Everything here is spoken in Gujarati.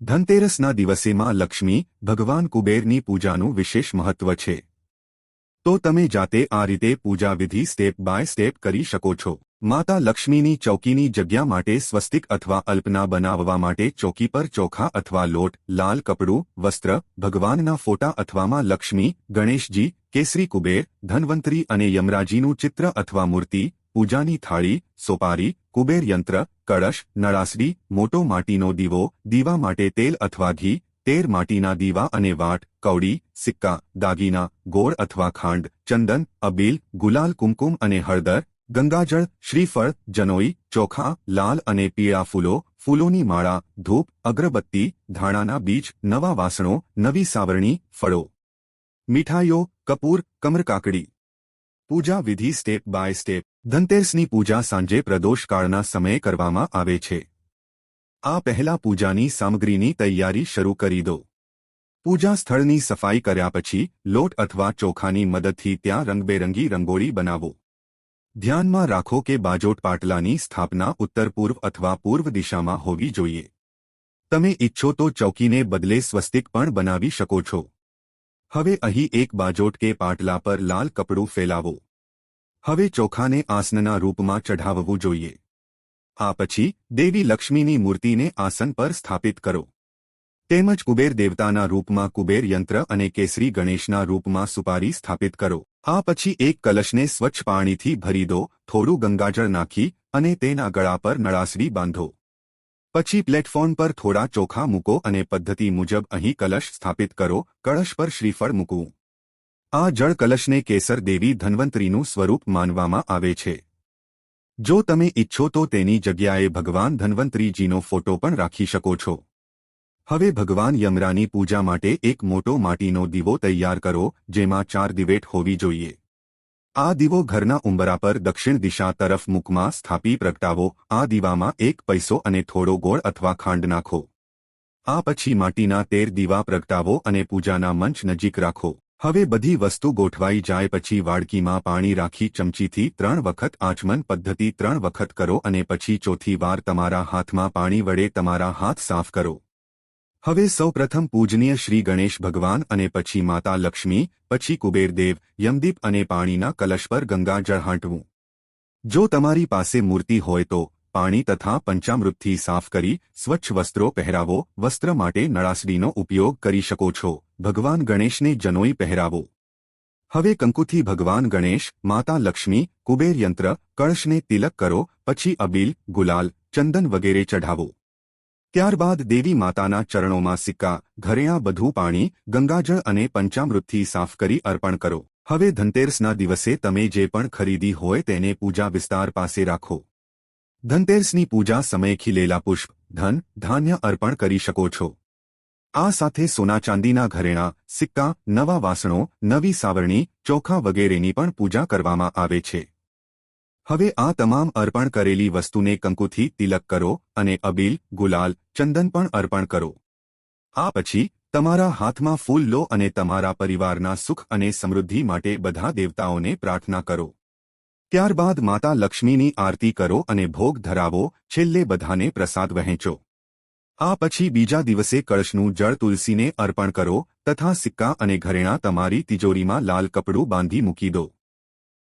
ધનતેરસના દિવસેમાં લક્ષ્મી ભગવાન કુબેરની પૂજાનું વિશેષ મહત્વ છે. તો તમે જાતે આ રીતે પૂજા વિધિ સ્ટેપ બાય સ્ટેપ કરી શકો છો. માતા લક્ષ્મીની ચૌકીની જગ્યા માટે સ્વસ્તિક અથવા અલ્પના બનાવવા માટે ચોકી પર ચોખા અથવા લોટ, લાલ કપડું, વસ્ત્ર, ભગવાનના ફોટા અથવામાં લક્ષ્મી, ગણેશજી, કેસરી કુબેર, ધન્વંતરી અને યમરાજીનું ચિત્ર અથવા મૂર્તિ પૂજાની થાળી, સોપારી, કુબેર યંત્ર, કળશ નળાસડી મોટો માટીનો દીવો, દીવા માટે તેલ અથવા ઘી, તેર માટીના દીવા અને વાટ, કવડી, સિક્કા, દાગીના, ગોળ અથવા ખાંડ, ચંદન, અબીલ, ગુલાલ કુમકુમ અને હળદર, ગંગાજળ, શ્રીફળ, જનોઈ, ચોખા, લાલ અને પીળા ફૂલો, ફૂલોની માળા, ધૂપ, અગરબત્તી, ધાણાના બીજ, નવા વાસણો, નવી સાવરણી, ફળો. મીઠાઈઓ, કપૂર, કમરકાકડી. પૂજા વિધિ સ્ટેપ બાય સ્ટેપ ધનતેરસની પૂજા સાંજે પ્રદોષકાળના સમયે કરવામાં આવે છે. આ પહેલા પૂજાની સામગ્રીની તૈયારી શરૂ કરી દો. પૂજા સ્થળની સફાઈ કર્યા પછી લોટ અથવા ચોખાની મદદથી ત્યાં રંગબેરંગી રંગોળી બનાવો. ધ્યાનમાં રાખો કે બાજોટ પાટલાની સ્થાપના ઉત્તર પૂર્વ અથવા પૂર્વ દિશામાં હોવી જોઈએ. તમે ઇચ્છો તો ચૌકીને બદલે સ્વસ્તિક પણ બનાવી શકો છો. હવે અહીં એક બાજોટ કે પાટલા પર લાલ કપડું ફેલાવો. હવે ચોખાને આસનના રૂપમાં ચઢાવવું જોઈએ. આ પછી દેવી લક્ષ્મીની મૂર્તિને આસન પર સ્થાપિત કરો. તેમજ કુબેર દેવતાના રૂપમાં કુબેર યંત્ર અને કેસરી ગણેશના રૂપમાં સુપારી સ્થાપિત કરો. આ પછી એક કલશને સ્વચ્છ પાણીથી ભરી દો, થોડું ગંગાજળ નાખી અને તેના ગળા પર નળાસરી બાંધો. પછી પ્લેટફોર્મ પર થોડા ચોખા મૂકો અને પદ્ધતિ મુજબ અહીં કલશ સ્થાપિત કરો, કળશ પર શ્રીફળ મૂકવું. આ જળ કલશને કેસર દેવી ધન્વંતરીનું સ્વરૂપ માનવામાં આવે છે. જો તમે ઇચ્છો તો તેની જગ્યાએ ભગવાન ધન્વંતરીજીનો ફોટો પણ રાખી શકો છો. હવે ભગવાન યમરાની પૂજા માટે એક મોટો માટીનો દીવો તૈયાર કરો, જેમાં ચાર દિવેટ હોવી જોઈએ. આ દીવો ઘરના ઉંબરા પર દક્ષિણ દિશા તરફ મુખમાં સ્થાપી પ્રગટાવો, આ દીવામાં એક પૈસો અને થોડો ગોળ અથવા ખાંડ નાખો. આ પછી માટીના તેર દીવા પ્રગટાવો અને પૂજાના મંચ નજીક રાખો. હવે બધી વસ્તુ ગોઠવાઈ જાય પછી વાડકીમાં પાણી રાખી ચમચીથી ત્રણ વખત આચમન પદ્ધતિ ત્રણ વખત કરો અને પછી ચોથી વાર તમારા હાથમાં પાણી વડે તમારા હાથ સાફ કરો. હવે સૌપ્રથમ પૂજનીય શ્રી ગણેશ ભગવાન અને પછી માતા લક્ષ્મી, પછી કુબેરદેવ, યમદીપ અને પાણીના કલશ પર ગંગાજળ હાંટવું. જો તમારી પાસે મૂર્તિ હોય તો પાણી તથા પંચામૃતથી સાફ કરી સ્વચ્છ વસ્ત્રો પહેરાવો, વસ્ત્ર માટે નળાસડીનો ઉપયોગ કરી શકો છો. ભગવાન ગણેશને જનોઈ પહેરાવો. હવે કંકુથી ભગવાન ગણેશ, માતા લક્ષ્મી, કુબેર યંત્ર, કળશને તિલક કરો, પછી અબીલ, ગુલાલ, ચંદન વગેરે ચઢાવો. ત્યારબાદ દેવી માતાના ચરણોમાં સિક્કા, ઘરેણા બધું પાણી, ગંગાજળ અને પંચામૃતથી સાફ કરી અર્પણ કરો. હવે ધનતેરસના દિવસે તમે જે પણ ખરીદી હોય તેને પૂજા વિસ્તાર પાસે રાખો. ધનતેરસની પૂજા સમયે ખીલેલા પુષ્પ, ધન, ધાન્ય અર્પણ કરી શકો છો. આ સાથે સોના ચાંદીના ઘરેણા, સિક્કા, નવા વાસણો, નવી સાવરણી, ચોખા વગેરેની પણ પૂજા કરવામાં આવે છે. હવે આ તમામ અર્પણ કરેલી વસ્તુને કંકુથી તિલક કરો અને અબીલ, ગુલાલ, ચંદન પણ અર્પણ કરો. આ પછી તમારા હાથમાં ફૂલ લો અને તમારા પરિવારના સુખ અને સમૃદ્ધિ માટે બધા દેવતાઓને પ્રાર્થના કરો. ત્યારબાદ માતા લક્ષ્મીની આરતી કરો અને ભોગ ધરાવો, છેલ્લે બધાને પ્રસાદ વહેંચો. આ પછી બીજા દિવસે કળશનું જળ તુલસીને અર્પણ કરો, તથા સિક્કા અને ઘરેણા તમારી તિજોરીમાં લાલ કપડું બાંધી મૂકી દો.